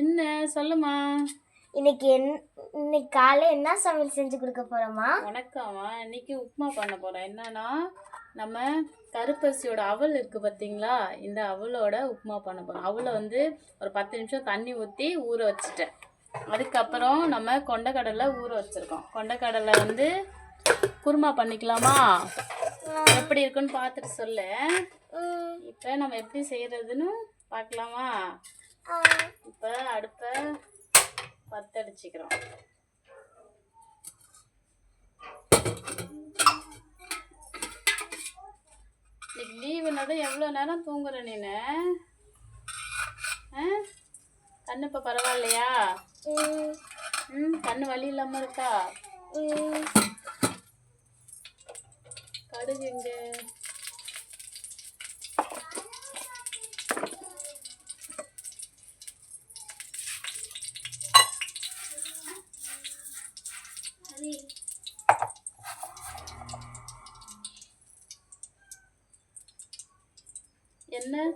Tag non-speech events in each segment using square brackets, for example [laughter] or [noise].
என்ன? சொல்லுமா இன்னைக்கு என் இன்னைக்கு காலை என்ன சமையல் செஞ்சு கொடுக்க போறோமா வணக்கம்மா. இன்னைக்கு உப்புமா பண்ண போறேன் என்னன்னா நம்ம கருப்பரிசியோட அவல் இருக்கு பார்த்தீங்களா இந்த அவலோட உப்புமா பண்ண போறோம். அவலை வந்து ஒரு பத்து நிமிஷம் தண்ணி ஊற்றி ஊற வச்சுட்டேன். அதுக்கப்புறம் நம்ம கொண்டக்கடலை ஊற வச்சிருக்கோம். கொண்டக்கடலை வந்து குருமா பண்ணிக்கலாமா? எப்படி இருக்குன்னு பார்த்துட்டு சொல்லு. இப்போ நம்ம எப்படி செய்யறதுன்னு பார்க்கலாமா? இப்போ அடுப்பை பத்தடிச்சுக்கிறோம் இன்னைக்கு லீவுனதும் எவ்வளோ நேரம் தூங்குற நீனு? கண்ணு இப்போ பரவாயில்லையா? ம் கண்ணு வலி இல்லாமல் இருக்கா? கடுகு எங்க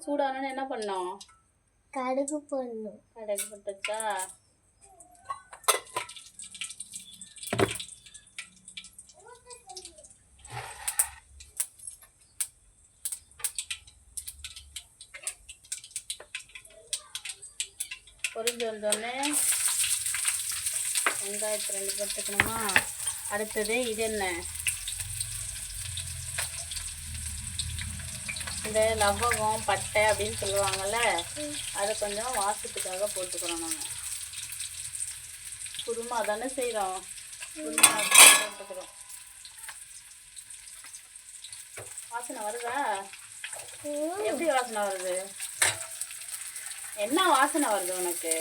என்ன சூடானு என்ன பண்ணோம்? கடுகு போடணும். கடுகு போட்டுச்சா? பொரிஞ்சு வந்தோடனே வெங்காயத்தை ரெண்டு போட்டுக்கணுமா? அடுத்தது இது என்ன? இந்த லவங்கம் பட்டை அப்படின்னு சொல்லுவாங்கல்ல அதை கொஞ்சம் வாசத்துக்காக போட்டுக்கிறோம் நம்ம குருமா தானே செய்கிறோம் குருமா போட்டுக்கிறோம். வாசனை வருதா? எப்படி வாசனை வருது? என்ன வாசனை வருது உனக்கு?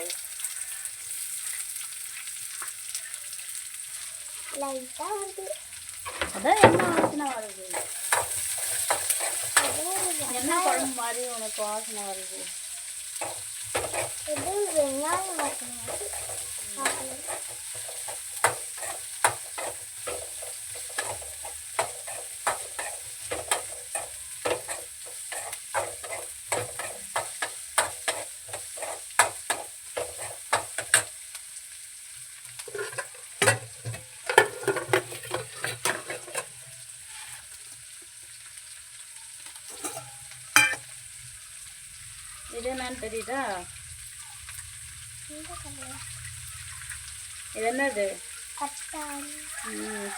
அதான் என்ன வாசனை வருது? என்ன குழம்பு மாதிரி உனக்கு வாசனை வருது? இது வெங்காயம் வாசனை என்னன்னு தெரியுதா. இது என்னது?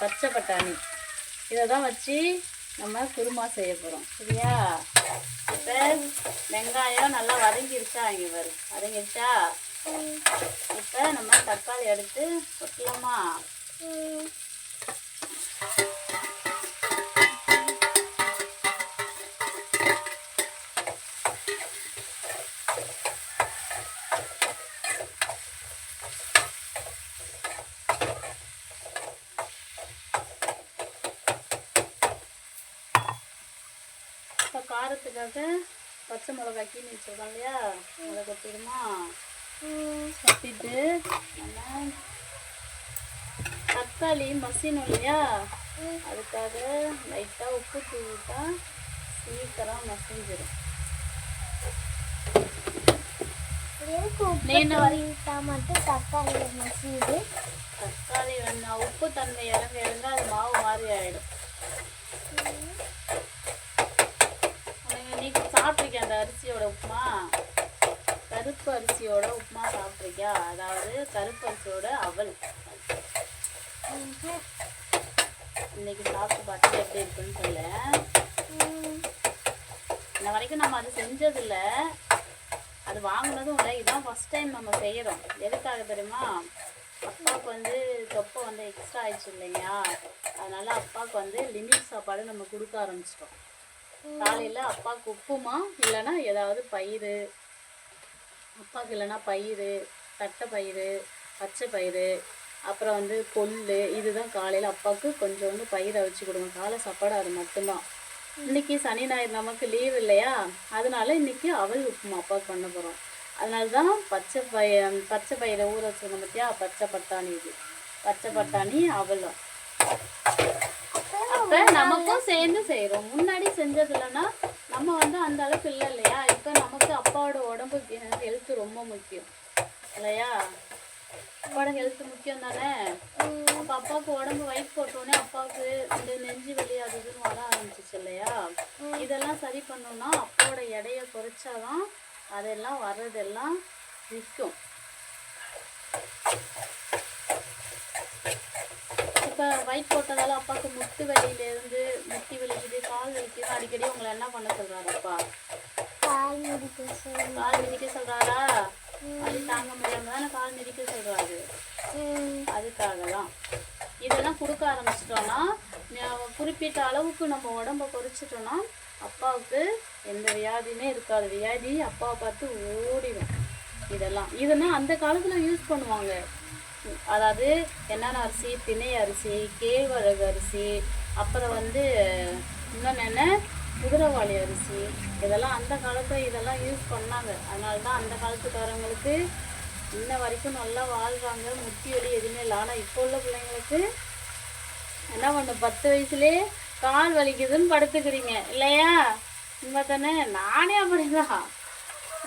பச்சை பட்டாணி. இதை தான் வச்சு நம்ம குருமா செய்ய போகிறோம் சரியா? இப்போ வெங்காயம் நல்லா வதங்கிருச்சா இங்கே வரும் வதங்கிருச்சா? இப்போ நம்ம தக்காளி எடுத்து கொட்டலாமா? பச்சை மிளகாய் கீழே வச்சுருக்கோம் இல்லையா அதை கொட்டிடுமா. கொட்டிட்டு நம்ம தக்காளி மசினும் இல்லையா? அதுக்காக லைட்டாக உப்பு தூவிட்டா சீக்கிரம் மசிஞ்சிடும் நீ மட்டும் தக்காளி மசியுது. தக்காளி வேணா. உப்பு தன்மை இறங்க இறங்க அது மாவு மாதிரி ஆயிடும். வேறு அரிசியோட உப்புமா? கருப்பு அரிசியோட உப்புமா சாப்பிட்ருக்கியா? அதாவது கருப்பு அரிசியோட அவல். இன்றைக்கி இன்னைக்கு சாப்பிட்டு பார்த்து எப்படி இருக்குன்னு சொல்ல. இந்த இன்ன வரைக்கும் நம்ம அது செஞ்சதில்ல. அது வாங்கினதும் இல்லை. இதுதான் ஃபஸ்ட் டைம் நம்ம செய்கிறோம் எதுக்காக தெரியுமா? அப்பாவுக்கு வந்து தொப்பை வந்து எக்ஸ்ட்ரா ஆயிடுச்சு இல்லையா அதனால அப்பாவுக்கு வந்து லிமிட் சாப்பாடு நம்ம கொடுக்க ஆரம்பிச்சிட்டோம். காலையில் அப்பாவுக்கு உப்புமா இல்லைன்னா ஏதாவது பயிறு. அப்பாவுக்கு இல்லைன்னா பயிறு தட்டை பயிறு பச்சை பயிறு அப்புறம் வந்து கொள்ளு இதுதான் காலையில் அப்பாவுக்கு கொஞ்சோண்டு பயிரை வச்சு கொடுங்க காலை சாப்பாடு அது மட்டும்தான். இன்னைக்கு சனி ஞாயிறு நமக்கு லீவ் இல்லையா? அதனால இன்றைக்கி அவல் உப்புமா அப்பாவுக்கு பண்ண போகிறோம் அதனால தான் பச்சை பய பச்சை பயிரை ஊற வச்சுருந்தோம் பார்த்தியா பச்சை பட்டாணி இது. பச்சை பட்டாணி அவலும் அப்போ நமக்கும் சேர்ந்து செய்கிறோம் முன்னாடி செஞ்சது இல்லைன்னா நம்ம வந்து அந்த அளவுக்கு இல்லை இல்லையா? இப்போ இப்போ நமக்கு அப்பாவோட உடம்பு ஹெல்த் ரொம்ப முக்கியம். இல்லையா? அப்பாவோட ஹெல்த் முக்கியம் தானே? அப்போ அப்பாவுக்கு உடம்பு வயிற்று போட்டோடனே அப்பாவுக்கு இந்த நெஞ்சு வலி அது இதுன்னு வர ஆரம்பிச்சிச்சு இல்லையா? இதெல்லாம் சரி பண்ணோம்னா அப்பாவோட எடையை குறைச்சாதான் அதெல்லாம் வர்றதெல்லாம் நிற்கும். இப்போ வயிற்று போட்டதால அப்பாவுக்கு முட்டு வலியிலேருந்து முட்டி வலிக்குது கால் வலிக்குது. அடிக்கடி உங்களை என்ன பண்ண சொல்றாரு அப்பா கால் மிதிக்க சொல்றாரா? வலி தாங்க முடியாம தானே கால் மிதிக்க சொல்றாரு. ம், அதுக்காக தான் இதெல்லாம் கொடுக்க ஆரம்பிச்சிட்டோம்னா ந- குறிப்பிட்ட அளவுக்கு நம்ம உடம்ப குறைச்சிட்டோம்னா அப்பாவுக்கு எந்த வியாதியுமே இருக்காது. வியாதி அப்பாவை பார்த்து ஓடிடும். இதெல்லாம். இதெல்லாம் அந்த காலத்தில் யூஸ் பண்ணுவாங்க. அதாவது என்னென்ன அரிசி திணை அரிசி கேழ்வரகு அரிசி அப்புறம் வந்து இன்னொன்று என்ன? குதிரைவாளி அரிசி. இதெல்லாம் அந்த காலத்தில் இதெல்லாம் யூஸ் பண்ணாங்க. அதனால தான் அந்த காலத்துக்காரங்களுக்கு இன்ன வரைக்கும் நல்லா வாழ்கிறாங்க முட்டி வலி எதுவுமே இல்லை. ஆனால் இப்போ உள்ள பிள்ளைங்களுக்கு என்ன பண்ண? பத்து வயசுலேயே கால் வலிக்குதுன்னு படுத்துக்கிறீங்க. இல்லையா? உண்மை தானே நானே அப்படிதான்.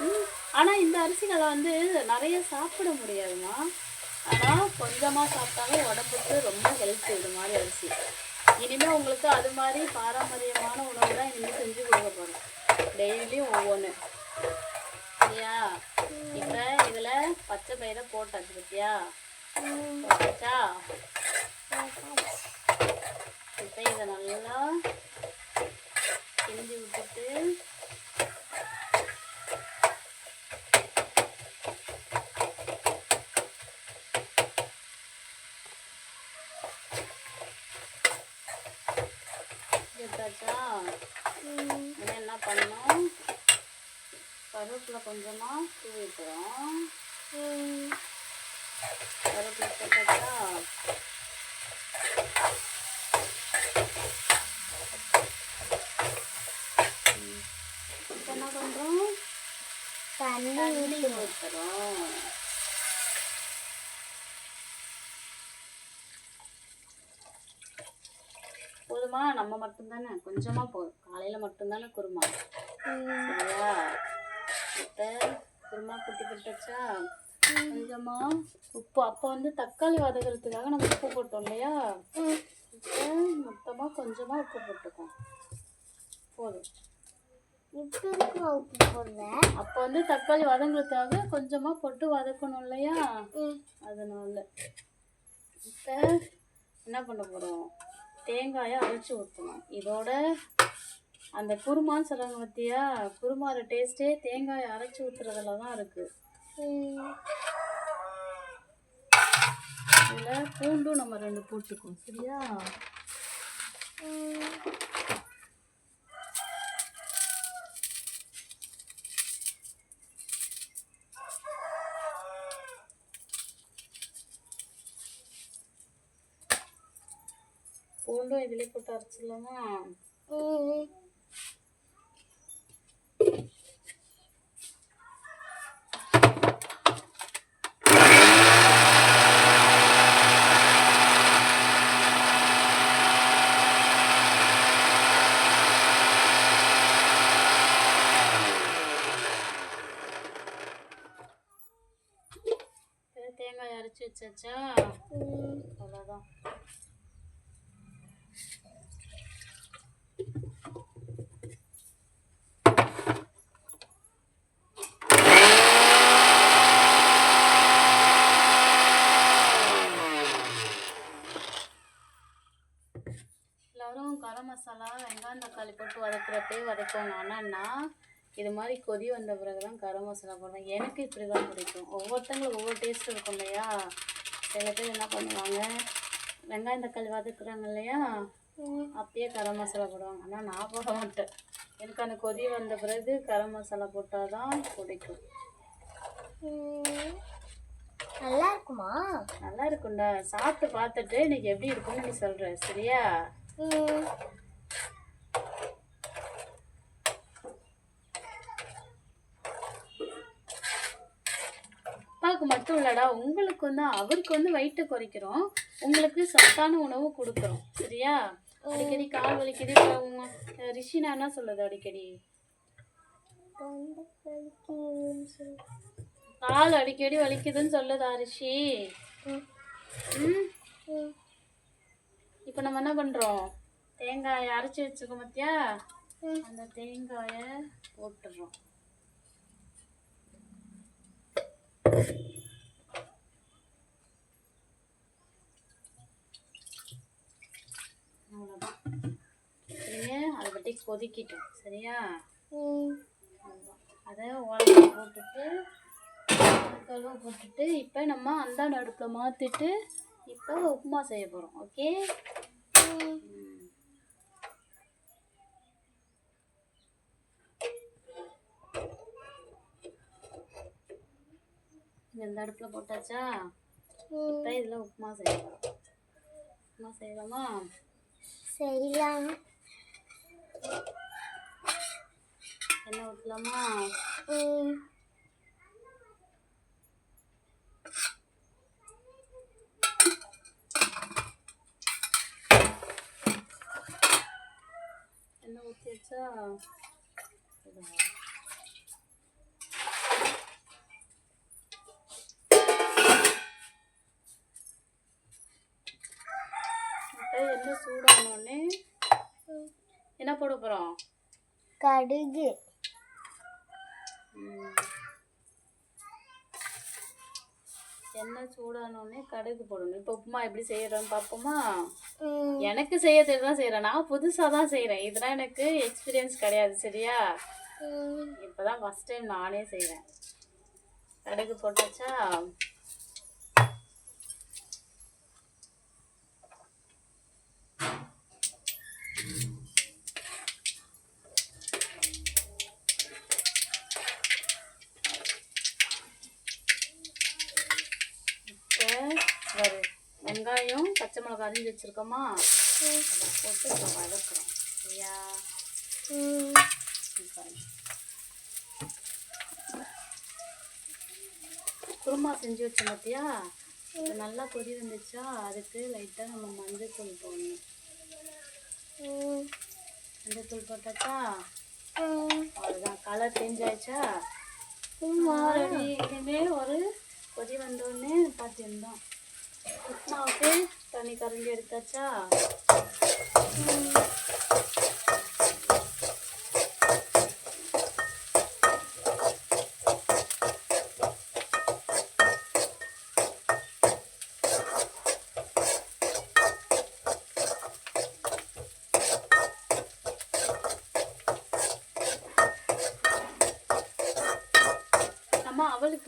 ம், ஆனால் இந்த அரிசிகளை வந்து நிறைய சாப்பிட முடியாதுமா ஆனால் கொஞ்சமாக சாப்பிட்டாலும் உடம்புக்கு ரொம்ப ஹெல்த் இது மாதிரி அரிசி இனிமேல் உங்களுக்கு அது மாதிரி பாரம்பரியமான உணவு தான் இனிமேல் செஞ்சு கொடுக்க போகிறேன் டெய்லியும் ஒவ்வொன்று சரியா? இப்போ இதில் பச்சை பயிரை போட்டாச்சு பத்தியா? ம், போட்டாச்சா? இப்போ இதை நல்லா கிண்டி விட்டுட்டு ம், இதை என்ன பண்ணணும்? கருவேப்பிலை கொஞ்சமாக தூவிட்டுறோம் ம், கருவேப்பிலை இப்போ என்ன பண்ணுறோம் தண்ணி தண்ணி ஊற்றுறோம் போதுமா? நம்ம மட்டும்தானே? கொஞ்சமாக போதும் காலையில் மட்டும்தானே குருமா? சரியா? இப்போ குருமா குட்டி போட்டாச்சா கொஞ்சமா? உப்பு. அப்போ வந்து தக்காளி வதக்கிறதுக்காக நம்ம உப்பு போட்டோம் இல்லையா. இப்போ மொத்தமாக கொஞ்சமாக உப்பு போட்டுக்கோம். போதும். அப்போ வந்து தக்காளி வதங்குறதுக்காக கொஞ்சமாக போட்டு வதக்கணும் இல்லையா? அதனால. இப்போ என்ன பண்ண போகிறோம் தேங்காயை அரைச்சி ஊற்றணும் இதோட அந்த குருமான்னு சொல்கிறாங்க பார்த்தியா குருமாவோட டேஸ்ட்டே தேங்காயை அரைச்சி ஊற்றுறதுல தான் இருக்குது இதில் பூண்டும் நம்ம ரெண்டு போட்டுக்குவோம். சரியா? ம். இதிலே போட்டு அரைச்சிடலாமா ம், இது தேங்காய் அரைச்சி வச்சாச்சா ம். அவ்வளோதான் எல்லாரும் கரம் மசாலா வெங்காயம் தக்காளி போட்டு ஆனால் நான் இது மாதிரி கொதி வந்த பிறகு தான் கரம் மசாலா போடுவேன். எனக்கு இப்படி தான் பிடிக்கும். ஒவ்வொருத்தங்களும் ஒவ்வொரு டேஸ்ட் இருக்கும் இல்லையா? சில பேர் என்ன பண்ணுவாங்க வெங்காயம் தக்காளி வதக்குறாங்க இல்லையா. அப்பயே கரம் மசாலா போடுவாங்க. ஆனால் நான் போட மாட்டேன். எனக்கு அந்த கொதி வந்த பிறகு கரம் மசாலா போட்டால் தான் பிடிக்கும். நல்லா இருக்குமா? நல்லா இருக்கும்டா. சாப்பிட்டு பார்த்துட்டு இன்னைக்கு எப்படி இருக்கும்னு நீ சொல்கிற சரியா? ம். அப்பாவுக்கு மட்டும் இல்லடா உங்களுக்கு வந்து அவருக்கு வந்து வயிற்று குறைக்கிறோம். உங்களுக்கு சத்தான உணவு கொடுக்குறோம். சரியா? அடிக்கடி கால் வலிக்குது உங்க ரிஷினா என்ன சொல்லுது அடிக்கடி? கால் அடிக்கடி வலிக்குதுன்னு சொல்லுது அரிசி ம்? இப்போ நம்ம என்ன பண்ணுறோம் தேங்காயை அரைச்சி வச்சுக்கோ மத்தியா அந்த தேங்காயை போட்டுடுறோம் அவ்வளோதான் சரியா அதை பற்றி கொதிக்கிட்டோம். சரியா? அதை உடம்பு போட்டுட்டு கழுவு போட்டுட்டு இப்போ நம்ம அந்தாண்ட அடுப்பில் மாற்றிட்டு இப்போ உப்புமா செய்ய போகிறோம் ஓகே இந்த அடுப்பில் போட்டாச்சா? இப்போ இதில் உப்புமா செய்யலாம். உப்புமா செய்யலாமா? செய்யலாம். எண்ணெய் ஊற்றலாமா எண்ணெய் ஊற்றியாச்சா கடுகு. எண்ணெய் சூடானோடனே கடுகு போடணும். இப்போ உப்புமா எப்படி செய்யறோம்னு பார்ப்போமா எனக்கு செய்ய தெரியும் செய்கிறேன் நான் புதுசாக தான் செய்கிறேன் இதெல்லாம் எனக்கு எக்ஸ்பீரியன்ஸ் கிடையாது சரியா? இப்போ தான் ஃபஸ்ட் டைம் நானே செய்கிறேன் கடுகு போட்டாச்சா? இப்போ ஒரு வெங்காயம் பச்சை மிளகாய் அரிஞ்சு வச்சுருக்கோமா? அதை போட்டு இப்போ வதக்குறோம். சரியா? குருமா செஞ்சு வச்ச பார்த்தியா இது நல்லா கொதி வந்துச்சா அதுக்கு லைட்டாக நம்ம மஞ்சள் தூள் போடணும். ம் மஞ்சள் தூள் போட்டாச்சா? அவ்வளோதான் கலர் சேஞ்ச் ஆயிடுச்சா? சும்மா ரெடி இனிமே ஒரு கொதி வந்தோடனே பார்த்துருந்தோம் உப்புமாவுக்கு தண்ணி கரண்டி எடுத்தாச்சா?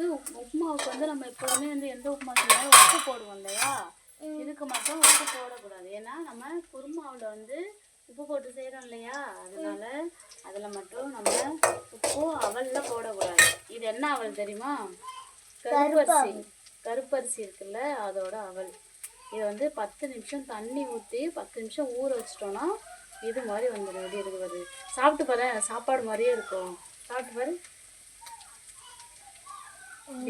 உப்- உப்புமாவுக்கு வந்து நம்ம எப்போதுமே வந்து எந்த உப்புமா செஞ்சாலும் உப்பு போடுவோம் இல்லையா? இதுக்கு மட்டும் உப்பு போடக்கூடாது. ஏன்னா நம்ம குருமாவில் வந்து உப்பு போட்டு செய்கிறோம் இல்லையா? அதனால அதில் மட்டும் நம்ம உப்பு அவலில் போடக்கூடாது. இது என்ன அவல் தெரியுமா? கருப்பரிசி. கருப்பரிசி இருக்குல்ல அதோட அவல். இதை வந்து பத்து நிமிஷம் தண்ணி ஊற்றி பத்து நிமிஷம் ஊற வச்சிட்டோம்னா இது மாதிரி வந்துடும் எப்படி இருக்கு பாரு சாப்பிட்டு பாரு சாப்பாடு மாதிரியே இருக்கும். சாப்பிட்டு பாரு.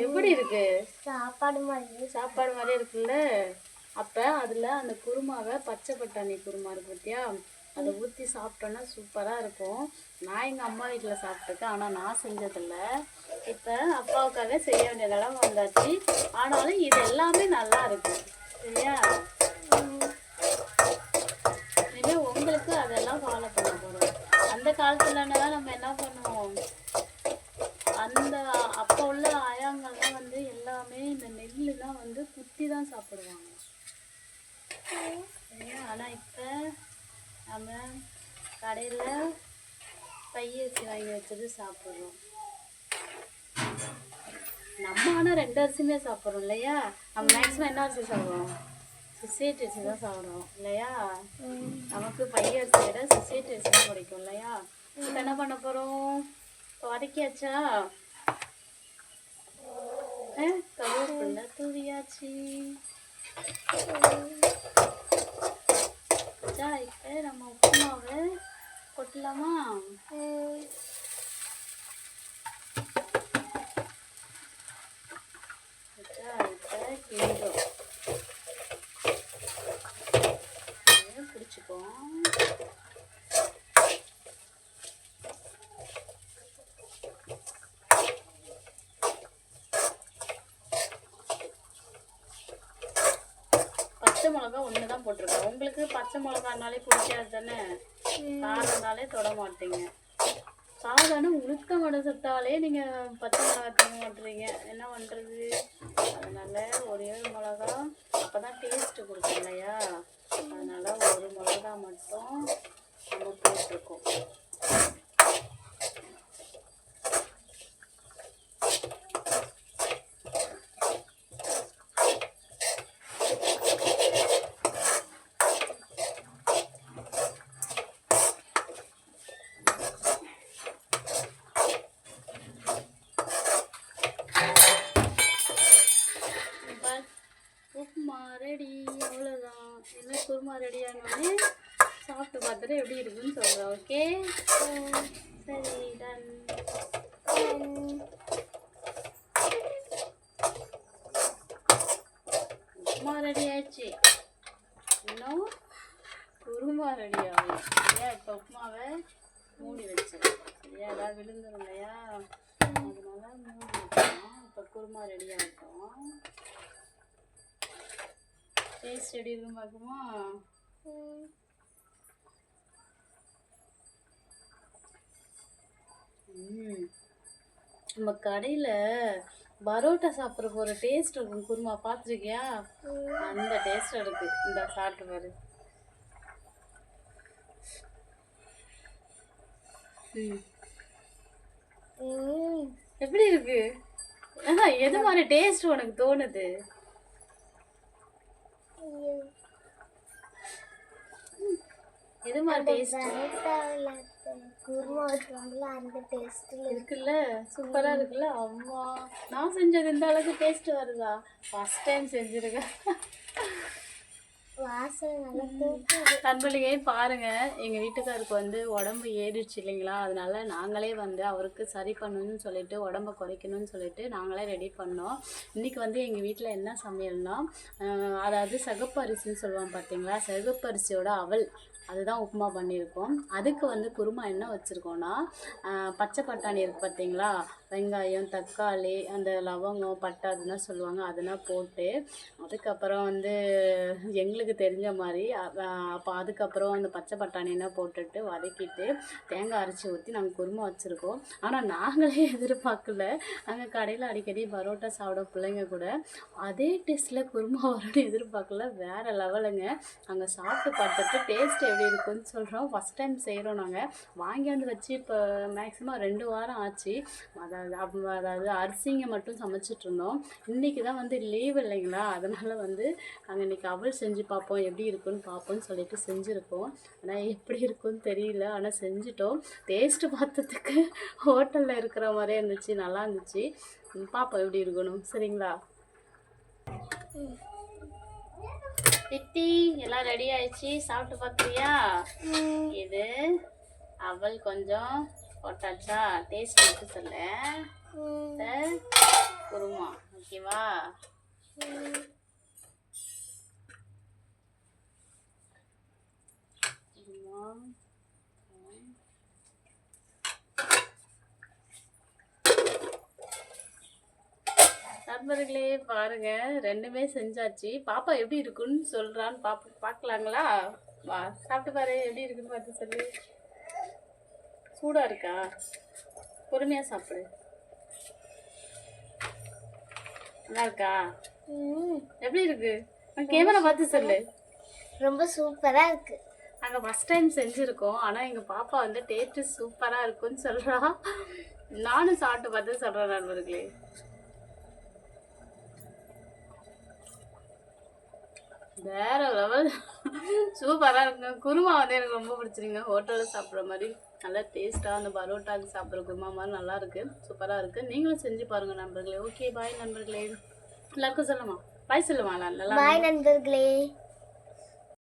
எப்படி இருக்கு? சாப்பாடு மாதிரி சாப்பாடு மாதிரி இருக்குல்ல? அப்போ அதில் அந்த குருமாவை பச்சை பட்டாணி குருமா இருக்கு பார்த்தியா அதை ஊற்றி சாப்பிட்டோன்னா சூப்பராக இருக்கும். நான் எங்கள் அம்மா வீட்டில் சாப்பிட்ருக்கேன் ஆனால் நான் செஞ்சதில்ல. இப்போ அப்பாவுக்காக செய்ய வேண்டிய நிலம் வந்தாச்சு. ஆனாலும் இது எல்லாமே நல்லா இருக்கும் சரியா? இனிமேல் உங்களுக்கு அதெல்லாம் ஃபாலோ பண்ண போகிறோம் அந்த காலத்துலலாம் நம்ம என்ன பண்ணுவோம்? அந்த அப்போ உள்ள ஆயாங்கள்லாம் வந்து எல்லாமே இந்த நெல்லுலாம் வந்து குத்தி தான் சாப்பிடுவாங்க ஆனால் இப்போ நம்ம கடையில் பையரிசி வாங்கி வச்சது சாப்பிட்றோம். நம்ம ஆனால் ரெண்டு அரிசியுமே சாப்பிட்றோம் இல்லையா? நம்ம மேக்ஸிமம் என்ன அரிசி சாப்பிடுவோம் சுசேட் அரிசி தான் சாப்பிடுவோம் இல்லையா? நமக்கு பைய அரிசி விட சுசேட் அரிசி தான் பிடிக்கும் இல்லையா? இப்போ என்ன பண்ண போகிறோம் வதக்கியாச்சா ஆ, தூவியாச்சு. இப்போ நம்ம உப்புமாவை கொட்டலாமா ம் அச்சா, இப்போ கிண்டும் பிடிச்சிப்போம் பச்சை மிளகா ஒன்று தான் போட்டிருக்கேன் உங்களுக்கு பச்சை மிளகானாலே பிடிக்காது தானே காரம்னாலே தொட மாட்டீங்க. சாதாரண உளுத்த வடை சுட்டாலே நீங்கள் பச்சை மிளகா திங்க மாட்டுறீங்க என்ன பண்ணுறது அதனால ஒரே மிளகா. அப்போ தான் டேஸ்ட்டு கொடுக்கும் இல்லையா அதனால ஒரு மிளகா மட்டும் நம்ம போட்டிருக்கோம் பஸ் உப்புமா ரெடி அவ்வளோதான் என்ன குருமா ரெடி ஆனோடனே சாப்பிட்டு பார்த்துட்டு எப்படி இருக்குன்னு சொல்கிறேன் ஓகே சரி டன் உப்புமா ரெடி ஆயிடுச்சு இன்னும் குருமா ரெடி ஆகும் சரியா இப்போ உப்புமாவை மூடி வச்சேன் சரியா ஏதாவது விழுந்துடும் இல்லையா அதனால மூடி வச்சோம் இப்போ குருமா ரெடி ஆகட்டும் டேஸ்ட் எப்படி இருக்கும் பார்க்குமா. நம்ம கடையில் பரோட்டா சாப்பிட்றக்கு ஒரு டேஸ்ட் இருக்கும். குருமா பார்த்துருக்கியா? அந்த டேஸ்ட் இருக்கு. இந்த சாப்பிட்டு பாரு. எப்படி இருக்கு? எது மாதிரி டேஸ்ட் உனக்கு தோணுது? எது மாதிரி டேஸ்ட் பரோட்டாவில் குருமா வச்சுருவாங்களா அந்த இருக்குல்ல சூப்பரா இருக்குல்ல. அம்மா நான் செஞ்சது இந்த அளவுக்கு டேஸ்ட் வருதா? ஃபர்ஸ்ட் டைம் செஞ்சிருக்கேன். நண்பர்களே பாருங்க. எங்க வீட்டுக்காருக்கு வந்து உடம்பு ஏறிடுச்சு இல்லைங்களா? அதனால நாங்களே வந்து அவருக்கு சரி பண்ணணும்னு சொல்லிட்டு உடம்ப குறைக்கணும்னு சொல்லிட்டு நாங்களே ரெடி பண்ணோம். இன்னைக்கு வந்து எங்க வீட்டில் என்ன சமையல்னா அதாவது சிகப்பு அரிசின்னு சொல்லுவாங்க பார்த்தீங்களா சிகப்பு அரிசியோட அவல். அதுதான் உப்புமா பண்ணியிருக்கோம். அதுக்கு வந்து குருமா என்ன வச்சுருக்கோன்னா பச்சை பட்டாணி இருக்கு பார்த்தீங்களா வெங்காயம் தக்காளி அந்த லவங்கம் பட்டை அதெல்லாம் சொல்லுவாங்க. அதெல்லாம் போட்டு அதுக்கப்புறம் வந்து எங்களுக்கு தெரிஞ்ச மாதிரி அப்போ அதுக்கப்புறம் அந்த பச்சை பட்டாணியெல்லாம் போட்டுட்டு வதக்கிட்டு தேங்காய் அரைச்சி ஊற்றி நாங்கள் குருமா வச்சுருக்கோம். ஆனால் நாங்களே [laughs] எதிர்பார்க்கல. நாங்கள் கடையில் அடிக்கடி பரோட்டா சாப்பிட பிள்ளைங்க கூட அதே டேஸ்ட்டில் குருமா வரும்னு எதிர்பார்க்கல. வேறு லெவலுங்க. அங்கே சாப்பிட்டு பார்த்துட்டு டேஸ்ட் எப்படி இருக்குன்னு சொல்கிறோம் ஃபஸ்ட் டைம் செய்கிறோம் நாங்கள் வாங்கியாந்து வச்சு இப்போ மேக்ஸிமம் ரெண்டு வாரம் ஆச்சு. அதை அதாவது அரிசிங்க மட்டும் சமைச்சிட்டு இருந்தோம் இன்றைக்கி தான் வந்து லீவ் இல்லைங்களா? அதனால் வந்து நாங்கள் இன்றைக்கி அவல் செஞ்சு பார்ப்போம். எப்படி இருக்குன்னு பார்ப்போம்னு சொல்லிட்டு செஞ்சுருக்கோம். ஆனால் எப்படி இருக்குன்னு தெரியல. ஆனால் செஞ்சுட்டோம். டேஸ்ட்டு பார்த்ததுக்கு ஹோட்டலில் இருக்கிற மாதிரியே இருந்துச்சு. நல்லா இருந்துச்சு. பார்ப்போம் எப்படி இருக்கணும். சரிங்களா? திட்டி எல்லாம் ரெடி ஆயிடுச்சு. சாப்பிட்டு பார்க்குறியா இது அவல் கொஞ்சம் போட்டாச்சா? டேஸ்ட் மட்டும் சொல்ல. குருமா ஓகேவா நண்பர்களே பாருங்க. ரெண்டுமே செஞ்சாச்சு. பாப்பா எப்படி இருக்குன்னு சொல்றான்னு பாப்பா பார்க்கலாங்களா வா சாப்பிட்டு பாரு. எப்படி இருக்குன்னு பார்த்து சொல்லு. சூடா இருக்கா? பொறுமையா சாப்பிடு. நல்லா இருக்கா. எப்படி இருக்கு? கேமரா பார்த்து சொல்லு. ரொம்ப சூப்பராக இருக்கு. நாங்கள் ஃபஸ்ட் டைம் செஞ்சுருக்கோம். ஆனால் எங்கள் பாப்பா வந்து டேஸ்ட்டு சூப்பராக இருக்குன்னு சொல்கிறா நானும் சாப்பிட்டு பார்த்து சொல்கிறேன் நண்பர்களே. வேற லெவல் சூப்பராக இருக்குங்க குருமா வந்து எனக்கு ரொம்ப பிடிச்சிருங்க. ஹோட்டலில் சாப்பிட்ற மாதிரி. நல்லா டேஸ்ட்டாக அந்த பரோட்டாக்கு சாப்பிட்ற குருமா மாதிரி நல்லா இருக்கு. சூப்பராக இருக்குது நீங்களும் செஞ்சு பாருங்கள் நண்பர்களே. ஓகே பாய் நண்பர்களே. எல்லாருக்கும் சொல்லுமா பாய் சொல்லுமா நல்லா பாய் நண்பர்களே.